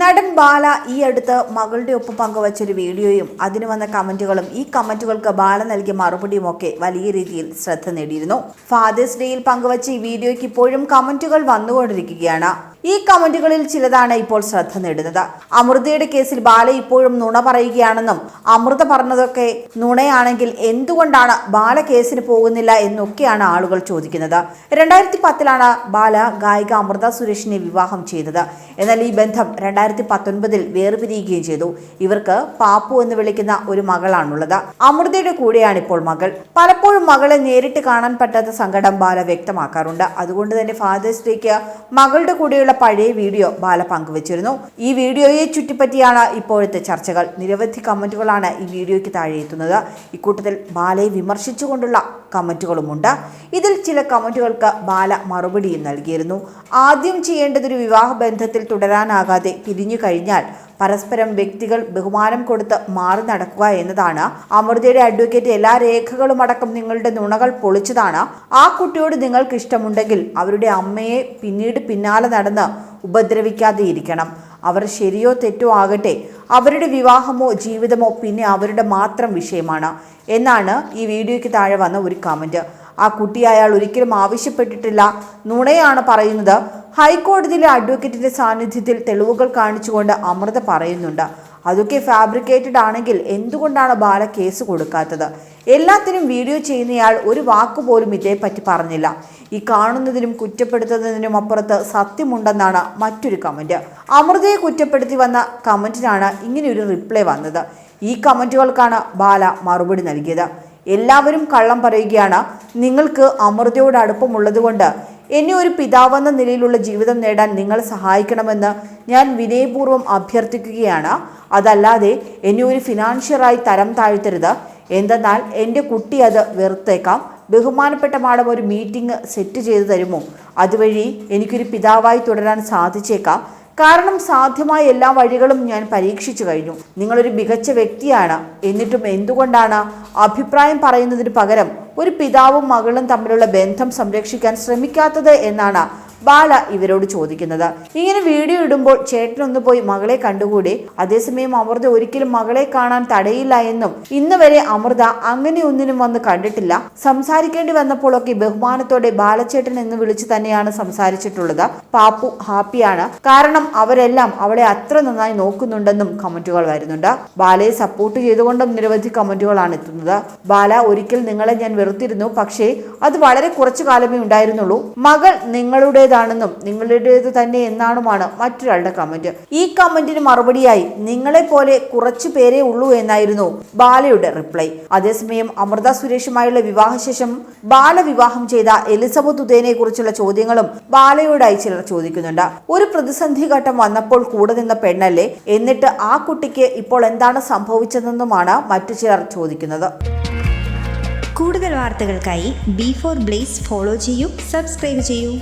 നടൻ ബാല ഈ അടുത്ത് മകളുടെ ഒപ്പം പങ്കുവച്ചൊരു വീഡിയോയും അതിന് വന്ന കമന്റുകളും ഈ കമന്റുകൾക്ക് ബാല നൽകിയ മറുപടിയും ഒക്കെ വലിയ രീതിയിൽ ശ്രദ്ധ നേടിയിരുന്നു. ഫാദേഴ്സ് ഡേയിൽ പങ്കുവച്ച ഈ വീഡിയോയ്ക്ക് ഇപ്പോഴും കമന്റുകൾ വന്നുകൊണ്ടിരിക്കുകയാണ്. ഈ കമന്റുകളിൽ ചിലതാണ് ഇപ്പോൾ ശ്രദ്ധ നേടുന്നത്. അമൃതയുടെ കേസിൽ ബാല ഇപ്പോഴും നുണ പറയുകയാണെന്നും അമൃത പറഞ്ഞതൊക്കെ നുണയാണെങ്കിൽ എന്തുകൊണ്ടാണ് ബാല കേസിന് പോകുന്നില്ല എന്നൊക്കെയാണ് ആളുകൾ ചോദിക്കുന്നത്. രണ്ടായിരത്തി പത്തിലാണ് ബാല ഗായിക അമൃത സുരേഷിനെ വിവാഹം ചെയ്തത്. എന്നാൽ ഈ ബന്ധം രണ്ടായിരത്തി പത്തൊൻപതിൽ വേർപിരിയുകയും ചെയ്തു. ഇവർക്ക് പാപ്പു എന്ന് വിളിക്കുന്ന ഒരു മകളാണുള്ളത്. അമൃതയുടെ കൂടെയാണ് ഇപ്പോൾ മകൾ. പലപ്പോഴും മകളെ നേരിട്ട് കാണാൻ പറ്റാത്ത സങ്കടം ബാല വ്യക്തമാക്കാറുണ്ട്. അതുകൊണ്ട് തന്നെ ഫാദേഴ്സ് ഡേക്ക് മകളുടെ കൂടെയുള്ള പഴയ വീഡിയോ ബാല പങ്കുവച്ചിരുന്നു. ഈ വീഡിയോയെ ചുറ്റിപ്പറ്റിയാണ് ഇപ്പോഴത്തെ ചർച്ചകൾ. നിരവധി കമന്റുകളാണ് ഈ വീഡിയോയ്ക്ക് താഴെ എത്തുന്നത് ഇക്കൂട്ടത്തിൽ ബാലയെ വിമർശിച്ചുകൊണ്ടുള്ള കമന്റുകളുമുണ്ട്. ഇതിൽ ചില കമന്റുകൾക്ക് ബാല മറുപടിയും നൽകിയിരുന്നു. ആദ്യം ചെയ്യേണ്ടതൊരു വിവാഹ ബന്ധത്തിൽ തുടരാനാകാതെ പിരിഞ്ഞു കഴിഞ്ഞാൽ പരസ്പരം വ്യക്തികൾ ബഹുമാനം കൊടുത്ത് മാറി നടക്കുക എന്നതാണ്. അമൃതയുടെ അഡ്വക്കേറ്റ് എല്ലാ രേഖകളും അടക്കം നിങ്ങളുടെ നുണകൾ പൊളിച്ചതാണ്. ആ കുട്ടിയോട് നിങ്ങൾക്ക് ഇഷ്ടമുണ്ടെങ്കിൽ അവരുടെ അമ്മയെ പിന്നീട് പിന്നാലെ നടന്ന് ഉപദ്രവിക്കാതെ ഇരിക്കണം. അവർ ശരിയോ തെറ്റോ ആകട്ടെ അവരുടെ വിവാഹമോ ജീവിതമോ പിന്നെ അവരുടെ മാത്രം വിഷയമാണ്. എന്നാണ് ഈ വീഡിയോയ്ക്ക് താഴെ വന്ന ഒരു കമന്റ് ആ കുട്ടി അയാൾ ഒരിക്കലും ആവശ്യപ്പെട്ടിട്ടില്ല. നുണയാണ് പറയുന്നത്. ഹൈക്കോടതിയിലെ അഡ്വക്കേറ്റിന്റെ സാന്നിധ്യത്തിൽ തെളിവുകൾ കാണിച്ചുകൊണ്ട് അമൃത പറയുന്നുണ്ട്. അതൊക്കെ ഫാബ്രിക്കേറ്റഡ് ആണെങ്കിൽ എന്തുകൊണ്ടാണ് ബാല കേസ് കൊടുക്കാത്തത്? എല്ലാത്തിനും വീഡിയോ ചെയ്യുന്നയാൾ ഒരു വാക്ക് പോലും ഇതേപ്പറ്റി പറഞ്ഞില്ല. ഈ കാണുന്നതിനും കുറ്റപ്പെടുത്തുന്നതിനും അപ്പുറത്ത് സത്യമുണ്ടെന്നാണ് മറ്റൊരു കമന്റ് അമൃതയെ കുറ്റപ്പെടുത്തി വന്ന കമന്റിനാണ് ഇങ്ങനെയൊരു റിപ്ലൈ വന്നത്. ഈ കമന്റുകൾക്കാണ് ബാല മറുപടി നൽകിയത്. എല്ലാവരും കള്ളം പറയുകയാണ്. നിങ്ങൾക്ക് അമൃതയോട് അടുപ്പമുള്ളതുകൊണ്ട് എന്നെ ഒരു പിതാവെന്ന നിലയിലുള്ള ജീവിതം നേടാൻ നിങ്ങൾ സഹായിക്കണമെന്ന് ഞാൻ വിനയപൂർവം അഭ്യർത്ഥിക്കുകയാണ്. അതല്ലാതെ എന്നെ ഒരു ഫിനാൻഷ്യറായി തരം താഴ്ത്തരുത്. എന്തെന്നാൽ എന്റെ കുട്ടി അത് വെറുത്തേക്കാം. ബഹുമാനപ്പെട്ട മാഡം ഒരു മീറ്റിംഗ് സെറ്റ് ചെയ്തു തരുമോ? അതുവഴി എനിക്കൊരു പിതാവായി തുടരാൻ സാധിച്ചേക്കാം. കാരണം സാധ്യമായ എല്ലാ വഴികളും ഞാൻ പരീക്ഷിച്ചു കഴിഞ്ഞു. നിങ്ങളൊരു മികച്ച വ്യക്തിയാണ്. എന്നിട്ടും എന്തുകൊണ്ടാണ് അഭിപ്രായം പറയുന്നതിന് പകരം ഒരു പിതാവും മകളും തമ്മിലുള്ള ബന്ധം സംരക്ഷിക്കാൻ ശ്രമിക്കാത്തത് എന്നാണ് ബാല ഇവരോട് ചോദിക്കുന്നത്. ഇങ്ങനെ വീഡിയോ ഇടുമ്പോൾ ചേട്ടൻ ഒന്ന് പോയി മകളെ കണ്ടുകൂടി? അതേസമയം അമൃത ഒരിക്കലും മകളെ കാണാൻ തടയില്ല എന്നും ഇന്ന് വരെ അമൃത അങ്ങനെ ഒന്നിനും വന്ന് കണ്ടിട്ടില്ല. സംസാരിക്കേണ്ടി വന്നപ്പോഴൊക്കെ ബഹുമാനത്തോടെ ബാലചേട്ടൻ എന്ന് വിളിച്ചു തന്നെയാണ് സംസാരിച്ചിട്ടുള്ളത്. പാപ്പു ഹാപ്പിയാണ്. കാരണം അവരെല്ലാം അവളെ അത്ര നന്നായി നോക്കുന്നുണ്ടെന്നും കമന്റുകൾ വരുന്നുണ്ട്. ബാലയെ സപ്പോർട്ട് ചെയ്തുകൊണ്ടും നിരവധി കമന്റുകളാണ് എത്തുന്നത്. ബാല ഒരിക്കൽ നിങ്ങളെ ഞാൻ വെറുത്തിരുന്നു. പക്ഷേ അത് വളരെ കുറച്ചു കാലമേ ഉണ്ടായിരുന്നുള്ളൂ. മകൾ നിങ്ങളുടേതാണെന്നും നിങ്ങളുടേത് തന്നെ എന്നാണുമാണ് മറ്റൊരാളുടെ കമന്റ് ഈ കമന്റിന് മറുപടിയായി നിങ്ങളെ പോലെ കുറച്ചു പേരേ ഉള്ളൂ എന്നായിരുന്നു ബാലയുടെ റിപ്ലൈ അതേസമയം അമൃത സുരേഷുമായുള്ള വിവാഹശേഷം ബാല വിവാഹം ചെയ്ത എലിസബത്ത് ഉദയനെ കുറിച്ചുള്ള ചോദ്യങ്ങളും ബാലയോടായി ചിലർ ചോദിക്കുന്നുണ്ട്. ഒരു പ്രതിസന്ധി ഘട്ടം വന്നപ്പോൾ കൂടെ നിന്ന പെണ്ണല്ലേ? എന്നിട്ട് ആ കുട്ടിക്ക് ഇപ്പോൾ എന്താണ് സംഭവിച്ചതെന്നുമാണ് മറ്റു ചിലർ ചോദിക്കുന്നത്. കൂടുതൽ വാർത്തകൾക്കായി ബി ഫോർ ബ്ലേസ് ഫോളോ ചെയ്യൂ സബ്സ്ക്രൈബ് ചെയ്യൂ.